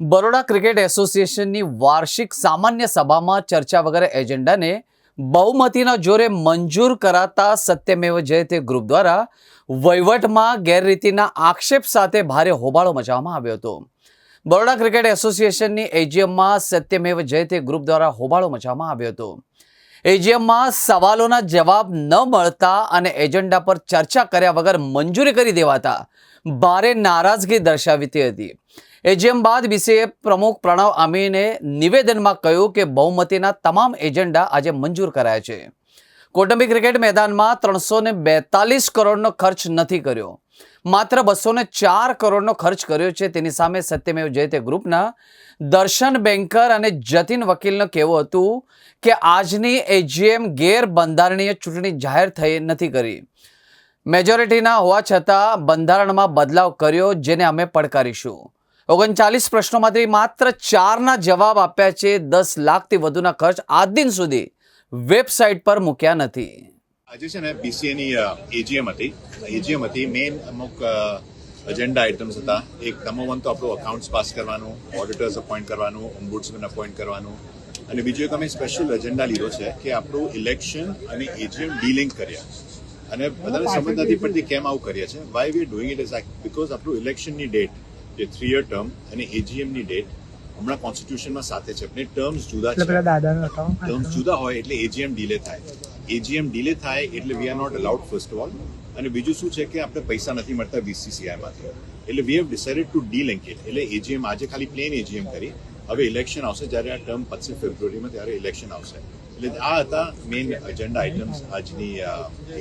Baroda cricket એસોસિએશનની વાર્ષિક સામાન્ય સભામાં ચર્ચા વગર એજન્ડાને બહુમતીના જોરે મંજૂર કરાતા સત્યમેવ જયતે ગ્રુપ દ્વારા વહીવટમાં ગેરરીતિના આક્ષેપ સાથે ભારે હોબાળો મચાવવામાં આવ્યો હતો. બરોડા ક્રિકેટ એસોસિએશનની એજીએમમાં સત્યમેવ જયતે ગ્રુપ દ્વારા હોબાળો મચાવવામાં આવ્યો હતો. એજીએમમાં સવાલોના જવાબ ન મળતા અને એજન્ડા પર ચર્ચા કર્યા વગર મંજૂરી કરી દેવાતા ભારે નારાજગી દર્શાવી હતી. એજીએમ બાદ બીસીએ પ્રમુખ પ્રણવ આમીને નિવેદનમાં કહ્યું કે બહુમતીના તમામ એજન્ડા આજે મંજૂર કરાયા છે. કૌટુંબિક ક્રિકેટ મેદાનમાં ત્રણસો ને બેતાલીસ કરોડનો ખર્ચ નથી કર્યો. માત્ર બસો ને ચાર કરોડનો ખર્ચ કર્યો છે. તેની સામે સત્યમેવ જયતે ગ્રુપના દર્શન બેન્કર અને જતીન વકીલનું કહેવું હતું કે આજની એજીએમ ગેરબંધારણીય ચૂંટણી જાહેર થઈ નથી કરી. મેજોરિટીના હોવા છતાં બંધારણમાં બદલાવ કર્યો, જેને અમે પડકારીશું. ઓગણચાલીસ પ્રશ્નોમાંથી માત્ર ચારના જવાબ આપ્યા છે. દસ લાખથી વધુના ખર્ચ આજ દિન સુધી વેબસાઇટ પર મૂક્યા નથી. આજે છે ને બીસીએની એજીએમ હતી. એજીએમ હતી મેઇન અમુક એજન્ડા આઇટમ્સ હતા. એક નંબર વન તો આપણું અકાઉન્ટ્સ પાસ કરવાનું ઓડિટર્સ અપોઇન્ટ કરવાનું ઓમ્બુડ્સમેન અપોઇન્ટ કરવાનું. અને બીજું એક અમે સ્પેશિયલ એજન્ડા લીધો છે કે આપણું ઇલેક્શન અને એજીએમ ડીલિંક કર્યા અને બધાને સમજ નથી પડતી કેમ આવું કરીએ છે. Why we doing it is because આપણું ઇલેક્શનની ડેટ જે થ્રી યર ટર્મ અને એજીએમની ડેટ હમણાં કોન્સ્ટિટ્યુશનમાં સાથે છે પણ ટર્મ્સ જુદા છે. ટર્મ્સ જુદા હોય એટલે એજીએમ ડીલે થાય. એજીએમ ડીલે થાય એટલે we are not allowed first of all અને બીજું શું છે કે આપણે પૈસા નથી મળતા BCCI માંથી. એટલે we have decided to delink it એટલે એજીએમ આજે ખાલી પ્લેન એજીએમ કરી. હવે ઇલેક્શન આવશે જ્યારે આ ટર્મ પચીસ ફેબ્રુઆરીમાં ત્યારે ઇલેક્શન આવશે. એટલે આ હતા મેઇન એજન્ડા આઇટમ્સ આજની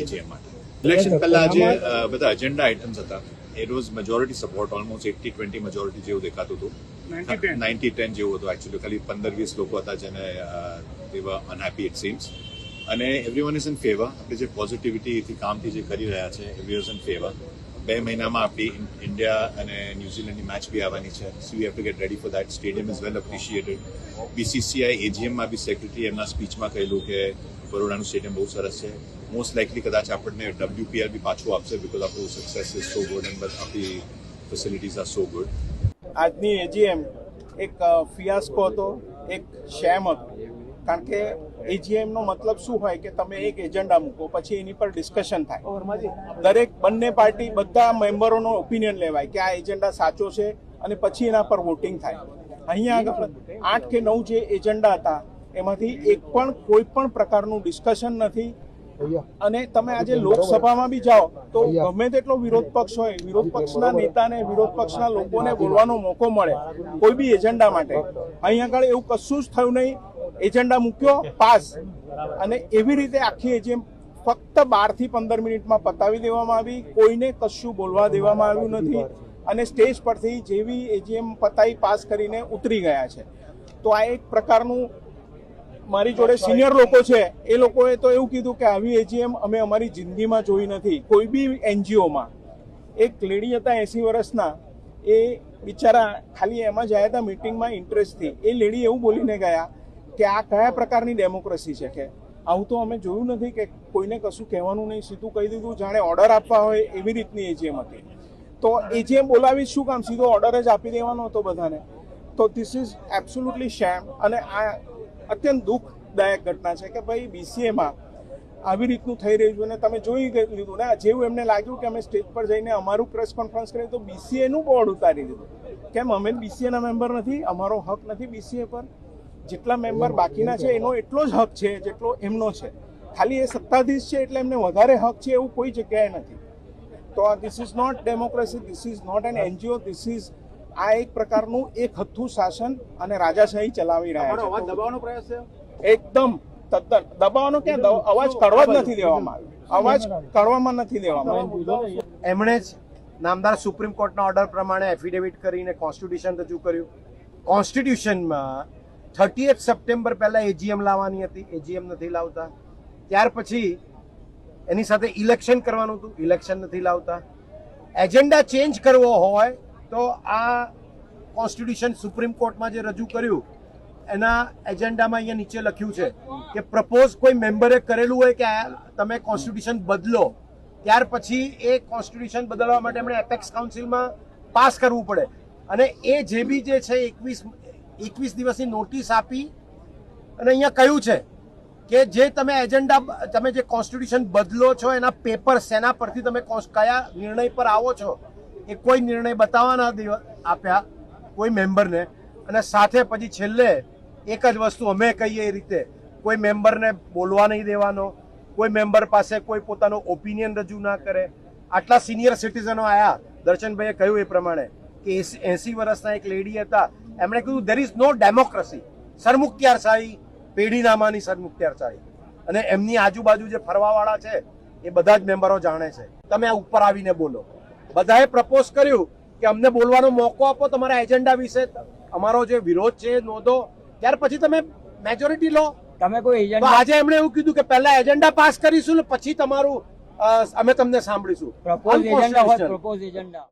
એજીએમ માટે. ઇલેક્શન પહેલા આજે બધા એજન્ડા આઇટમ્સ હતા. It was majority support almost eighty twenty majority જેવું દેખાતું હતું. નાઇન્ટી ટેન જેવું હતું એકચ્યુઅલી ખાલી પંદર વીસ લોકો હતા જેને દેવા અનહેપી ઇટ સીમ્સ અને એવરીવન ઇઝ ઇન ફેવર આપણે જે પોઝિટિવિટીથી કામથી જે કરી રહ્યા છે એવરી ઇઝ ઇન ફેવર બે મહિનામાં આપણી ઇન્ડિયા અને ન્યુઝીલેન્ડની મેચ બી આવવાની છે. So we have to get ready for that stadium is well appreciated BCCI એજીએમમાં બી સેક્રેટરી એમના સ્પીચમાં કહેલું કે બરોડાનું સ્ટેડિયમ બહુ સરસ છે. મોસ્ટ લાઇકલી કદાચ આપણને ડબ્લ્યુપીએલ બી પાછું આપશે બિકોઝ આપણું success is so good and આપણી ફેસિલિટીઝ આર સો ગુડ આજની એજીએમ એક ફિયાસ્કો હતો, એક શેમ હતો. કારણ કે એજીએમનો મતલબ શું હોય કે તમે એક એજન્ડા મૂકો પછી એની પર ડિસ્કશન થાય. દરેક બંને પાર્ટી બધા મેમ્બરોનો ઓપિનિયન લેવાય કે આ એજન્ડા સાચો છે અને પછી એના પર વોટિંગ થાય. અહીંયા આગળ આઠ કે નવ જે એજન્ડા હતા એમાંથી એક પણ કોઈ પણ પ્રકારનું ડિસ્કશન નથી. અને તમે આજે લોકસભામાં બી જાઓ તો ગમે તેટલો વિરોધ પક્ષ હોય વિરોધ પક્ષના નેતાને વિરોધ પક્ષના લોકોને બોલવાનો મોકો મળે કોઈ બી એજન્ડા માટે. અહીં આગળ એવું કશું જ થયું નહીં એજન્ડા મૂક્યો પાસ. અને એવી રીતે આખી એજીએમ ફક્ત બારથી પંદર મિનિટમાં પતાવી દેવામાં આવી. કોઈને કશું બોલવા દેવામાં આવ્યું નથી. અને સ્ટેજ પરથી જેવી એજીએમ પતાવી પાસ કરીને ઉતરી ગયા છે. તો આ એક પ્રકારનું મારી જોડે સિનિયર લોકો છે એ લોકોએ તો એવું કીધું કે આવી એજીએમ અમે અમારી જિંદગીમાં જોઈ નથી. કોઈ બી એનજીઓમાં. એક લેડી હતા એસી વર્ષના. એ બિચારા ખાલી એમાં જાય હતા મિટિંગમાં ઇન્ટરેસ્ટથી એ લેડી એવું બોલીને ગયા કે આ કયા પ્રકારની ડેમોક્રેસી છે કે? આવું તો અમે જોયું નથી કે કોઈને કશું કહેવાનું નહીં, સીધું કહી દીધું, જાણે ઓર્ડર આપવા હોય એવી રીતની એજીએમ હતી. તો એજીએમ બોલાવી શું કામ? સીધો ઓર્ડર જ આપી દેવાનો હતો બધાને. તો ધીસ ઇઝ એબ્સોલ્યુટલી શેમ અને આ અત્યંત દુઃખદાયક ઘટના છે કે ભાઈ બીસીએમાં આવી રીતનું થઈ રહ્યું છે અને તમે જોઈ લીધું ને, જેવું એમને લાગ્યું કે અમે સ્ટેજ પર જઈને અમારું પ્રેસ કોન્ફરન્સ કરીએ તો બીસીએનું બોર્ડ ઉતારી દીધું. કેમ? અમે બીસીએના મેમ્બર નથી, અમારો હક નથી બીસીએ પર. જેટલા મેમ્બર બાકીના છે એનો એટલો જ હક છે જેટલો એમનો છે. ખાલી એ સત્તાધીશ છે એટલે એમને વધારે હક છે એવું કોઈ જગ્યાએ નથી. તો આ this is not democracy this is not an NGO this is આ એક પ્રકારનું એક હથ્થું શાસન અને રાજાશાહી ચલાવી રહ્યા છે. દબાવવાનો પ્રયાસ છે? એકદમ તદ્દન. દબાવવાનો ક્યાં? અવાજ કાઢવા જ નથી દેવામાં આવ્યો. અવાજ કાઢવામાં નથી દેવામાં આવ્યો. એમણે જ નામદાર સુપ્રીમ કોર્ટના ઓર્ડર પ્રમાણે એફિડેવિટ કરીને કોન્સ્ટિટ્યુશન રજૂ કર્યું. કોન્સ્ટિટ્યુશનમાં થર્ટીએથ સપ્ટેમ્બર પહેલાં એજીએમ લાવવાની હતી. એજીએમ નથી લાવતા. ત્યાર પછી એની સાથે ઇલેક્શન કરવાનું હતું. ઇલેક્શન નથી લાવતા. એજન્ડા ચેન્જ કરવો હોય તો આ કોન્સ્ટિટ્યુશન સુપ્રીમ કોર્ટમાં જે રજૂ કર્યું, એના એજન્ડામાં અહીંયા નીચે લખ્યું છે કે પ્રપોઝ કોઈ મેમ્બરે કરેલું હોય કે તમે કોન્સ્ટિટ્યુશન બદલો, ત્યાર પછી એ કોન્સ્ટિટ્યુશન બદલવા માટે એમણે એપેક્સ કાઉન્સિલમાં પાસ કરવું પડે. અને એ જે બી જે છે, એકવીસ એકવીસ દિવસની નોટિસ આપી અને અહીંયા કહ્યું છે કે જે તમે એજન્ડા તમે જે કોન્સ્ટિટ્યુશન બદલો છો, એના પેપર શેના પરથી તમે કયા નિર્ણય પર આવો છો એ કોઈ નિર્ણય બતાવવાના આપ્યા કોઈ મેમ્બરને. અને સાથે પછી છેલ્લે એક જ વસ્તુ અમે કહીએ એ રીતે, કોઈ મેમ્બરને બોલવા નહીં દેવાનો, કોઈ મેમ્બર પાસે કોઈ પોતાનો ઓપિનિયન રજૂ ના કરે. આટલા સિનિયર સિટીઝનો આયા. દર્શનભાઈએ કહ્યું એ પ્રમાણે કે એસી વર્ષના એક લેડી હતા. એમણે કીધું દેર ઇઝ નો ડેમોક્રેસી સરમુખત્યારશાહી પેઢીનામાની સરમુખત્યારશાહી. અને એમની આજુબાજુ જે ફરવાવાળા છે એ બધા જ મેમ્બરો જાણે છે. તમે આ ઉપર આવીને બોલો. બધાએ પ્રપોઝ કર્યું કે અમને બોલવાનો મોકો આપો તમારા એજન્ડા વિશે. અમારો જે વિરોધ છે નોંધો. ત્યાર પછી તમે મેજોરિટી લો. તમે કોઈ એજન્ડા આજે એમણે એવું કીધું કે પહેલા એજન્ડા પાસ કરીશું ને પછી તમારું અમે તમને સાંભળીશું. પ્રપોઝ એજન્ડા હોય પ્રપોઝ એજન્ડા